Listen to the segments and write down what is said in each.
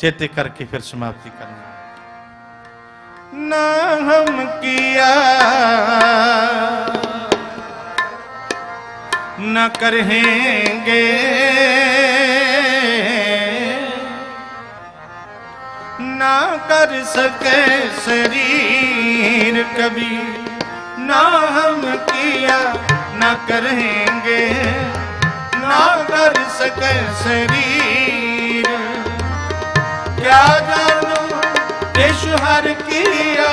चेते करके फिर समाप्ति करना। ना हम किया। न करेंगे। ना कर सके शरीर कभी। ना हम किया, ना करेंगे। ना कर सके शरीर। देश हर किया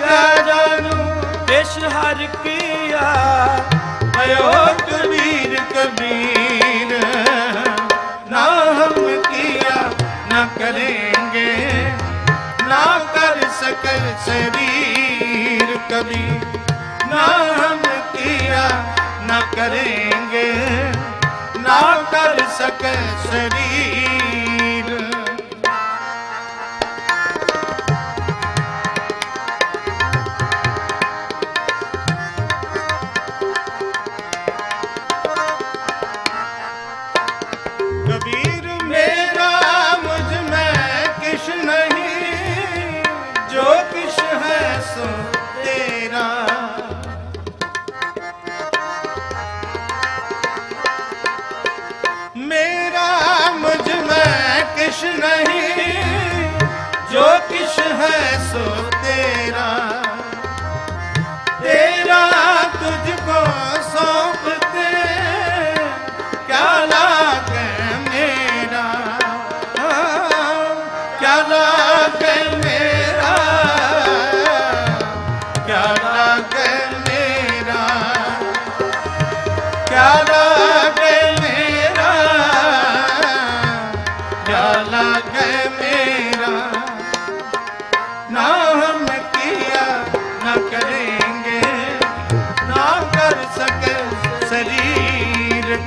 क्या जानू ਦੇਸ਼ ਹਰ ਕੀਆ भयो कबीर कबीर ना हम किया ना करेंगे ना कर सके शरीर कभी ना हम किया ना करेंगे ना कर सके शरीर ਸੋ ਤੇਰਾ ਤੇਰਾ ਤੁਝ ਕੋ ਸੌਂਪਤੇ ਕਿਆ ਲਾਗੇ ਮੇਰਾ? ਕਿਆ ਲਾਗੇ ਮੇਰਾ? ਕਿਆ ਲਾਗੇ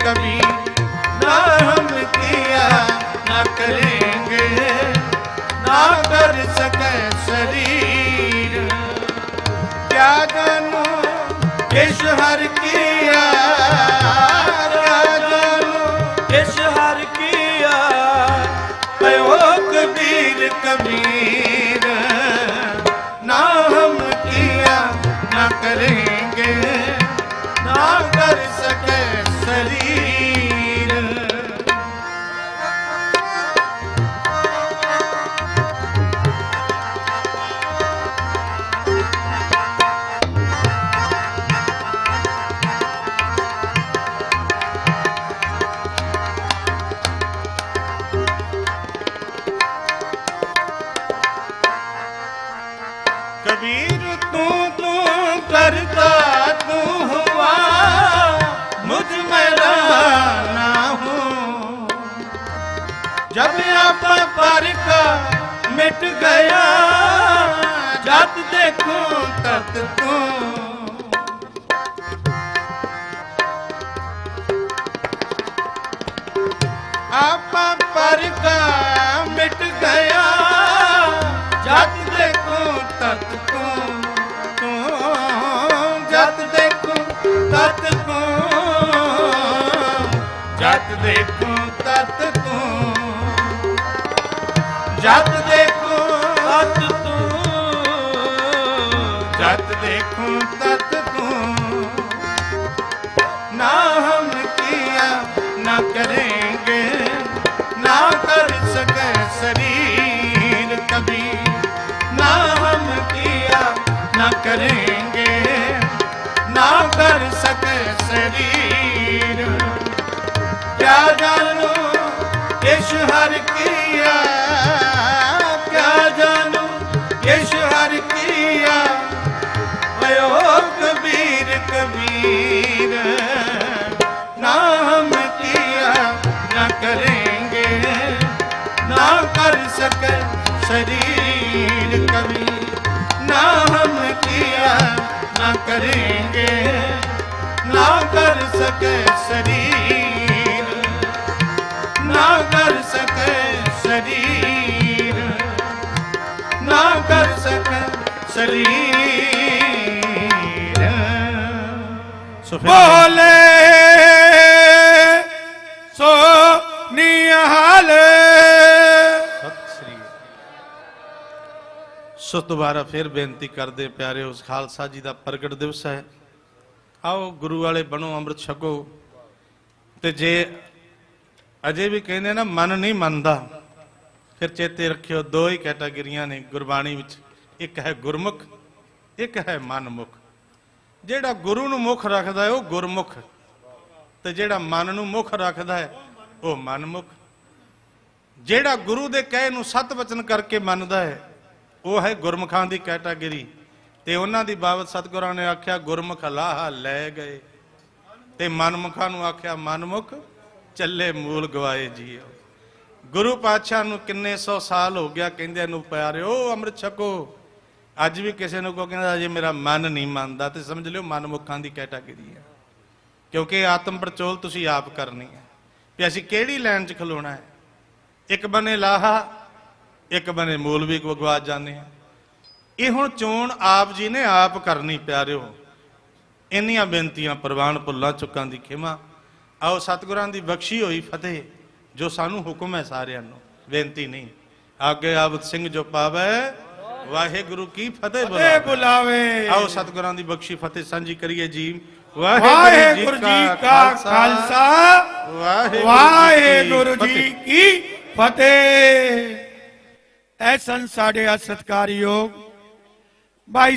कभी ना हम किया ना करेंगे ना कर सके शरीर क्या जानू किस हर किया क्या जानू किस हर किया कभी ਵੀਰ ਤੂੰ ਤੂੰ ਕਰਤਾ ਤੂੰ ਹੁਆ ਮੁਝ ਮੇਰਾ ਨਾ ਹੂੰ। ਜਬ ਆਪਾ ਪਰਕਾ ਮਿਟ ਗਿਆ, ਜਦ ਦੇਖੂੰ ਤਤ ਤੂੰ। ਆਪਾ ਪਰਕਾ ਦੇਖੂ ਤਤ ਤੂੰ। ਜਦ ਦੇਖੂ ਤਤ ਤੂੰ। ਜਦ ਦੇਖੂ ਤਤ ਤੂੰ। ਨਾ ਹਮ ਕੀਆ ਨਾ ਕਰੇ हर किया भयो कबीर कबीर ना हम किया ना करेंगे ना कर सके शरीर कभी ना हम किया ना करेंगे ना कर सके शरीर ना कर सके शरीर ਸਕੈ ਦੁਬਾਰਾ ਫਿਰ ਬੇਨਤੀ ਕਰਦੇ ਪਿਆਰੇ ਉਸ ਖਾਲਸਾ ਜੀ ਦਾ ਪ੍ਰਗਟ ਦਿਵਸ ਹੈ। ਆਓ ਗੁਰੂ ਵਾਲੇ ਬਣੋ ਅੰਮ੍ਰਿਤ ਛਕੋ। ਤੇ ਜੇ ਅਜੇ ਵੀ ਕਹਿੰਦੇ ਨਾ ਮਨ ਨਹੀਂ ਮੰਨਦਾ ਫਿਰ ਚੇਤੇ ਰੱਖਿਓ ਦੋ ਹੀ ਕੈਟਾਗਰੀਆਂ ਨੇ ਗੁਰਬਾਣੀ ਵਿੱਚ। ਇੱਕ ਹੈ ਗੁਰਮੁਖ, ਇੱਕ ਹੈ ਮਨਮੁਖ। ਜਿਹੜਾ ਗੁਰੂ ਨੂੰ ਮੁਖ ਰੱਖਦਾ ਹੈ, ਉਹ ਗੁਰਮੁਖ। ਤੇ ਜਿਹੜਾ ਮਨ ਨੂੰ ਮੁਖ ਰੱਖਦਾ ਹੈ, ਉਹ ਮਨਮੁਖ। ਜਿਹੜਾ ਗੁਰੂ ਦੇ ਕਹੇ ਨੂੰ ਸਤ ਵਚਨ ਕਰਕੇ ਮੰਨਦਾ ਹੈ, ਉਹ ਹੈ ਗੁਰਮੁਖਾਂ ਦੀ ਕੈਟਾਗਰੀ। ਤੇ ਉਹਨਾਂ ਦੀ ਬਾਬਤ ਸਤਿਗੁਰਾਂ ਨੇ ਆਖਿਆ, ਗੁਰਮੁਖ ਲਾਹਾ ਲੈ ਗਏ। ਤੇ ਮਨਮੁਖਾਂ ਨੂੰ ਆਖਿਆ, ਮਨਮੁਖ, ਚੱਲੇ ਮੂਲ ਗਵਾਏ ਜੀਓ। ਗੁਰੂ ਪਾਤਸ਼ਾਹ ਨੂੰ ਕਿੰਨੇ ਸੌ ਸਾਲ ਹੋ ਗਿਆ ਕਹਿੰਦੇ ਨੂੰ ਪਿਆਰਿਓ, ਅੰਮ੍ਰਿਤ ਛਕੋ। ਅੱਜ ਵੀ ਕਿਸੇ ਨੂੰ ਕੋ ਕਹਿੰਦਾ ਜੇ ਮੇਰਾ ਮਨ ਨਹੀਂ ਮੰਨਦਾ, ਤੇ ਸਮਝ ਲਿਓ ਮਨਮੁਖਾਂ ਦੀ ਕੈਟਾਗਰੀ ਹੈ। ਕਿਉਂਕਿ ਆਤਮ ਪਰਚੋਲ ਤੁਸੀਂ ਆਪ ਕਰਨੀ ਹੈ। ਵੀ ਅਸੀਂ ਕਿਹੜੀ ਲਾਈਨ 'ਚ ਖਲੋਣਾ ਹੈ? ਇੱਕ ਬਨੇ ਲਾਹਾ, ਇੱਕ ਬਨੇ ਮੂਲਵੀ ਕੋ ਗਵਾਚ ਜਾਂਦੇ ਆ ਇਹ ਹੁਣ ਚੋਣ ਆਪ ਜੀ ਨੇ ਆਪ ਕਰਨੀ, ਪਿਆਰਿਓ। ਇੰਨੀਆਂ ਬੇਨਤੀਆਂ, ਪ੍ਰਵਾਨ ਭੁੱਲਾਂ, ਚੁੱਕਾਂ ਦੀ ਖਿਮਾ। ਆਓ, ਸਤਿਗੁਰਾਂ ਦੀ ਬਖਸ਼ੀ ਹੋਈ ਫਤਿਹ, ਜੋ ਸਾਨੂੰ ਹੁਕਮ ਹੈ ਸਾਰਿਆਂ ਨੂੰ। ਬੇਨਤੀ ਨਹੀਂ। ਅੱਗੇ ਆਵਤ ਸਿੰਘ ਜੋ ਪਾਵੇ ਵਾਹਿਗੁਰੂ ਕੀ ਫਤਿਹ ਬੁਲਾਵੇ। ਬੁਲਾਵੇ। ਆਓ ਸਤਿਗੁਰਾਂ ਦੀ ਬਖਸ਼ੀ ਫਤਿਹ ਸਾਂਝੀ ਕਰੀਏ ਜੀ। ਵਾਹਿਗੁਰੂ ਜੀ ਕਾ ਖਾਲਸਾ। ਵਾਹਿਗੁਰੂ ਜੀ ਕੀ ਫਤਿਹ। ਐ ਸਨ ਸਾਡੇ ਆ ਸਤਕਾਰਯੋਗ ਭਾਈ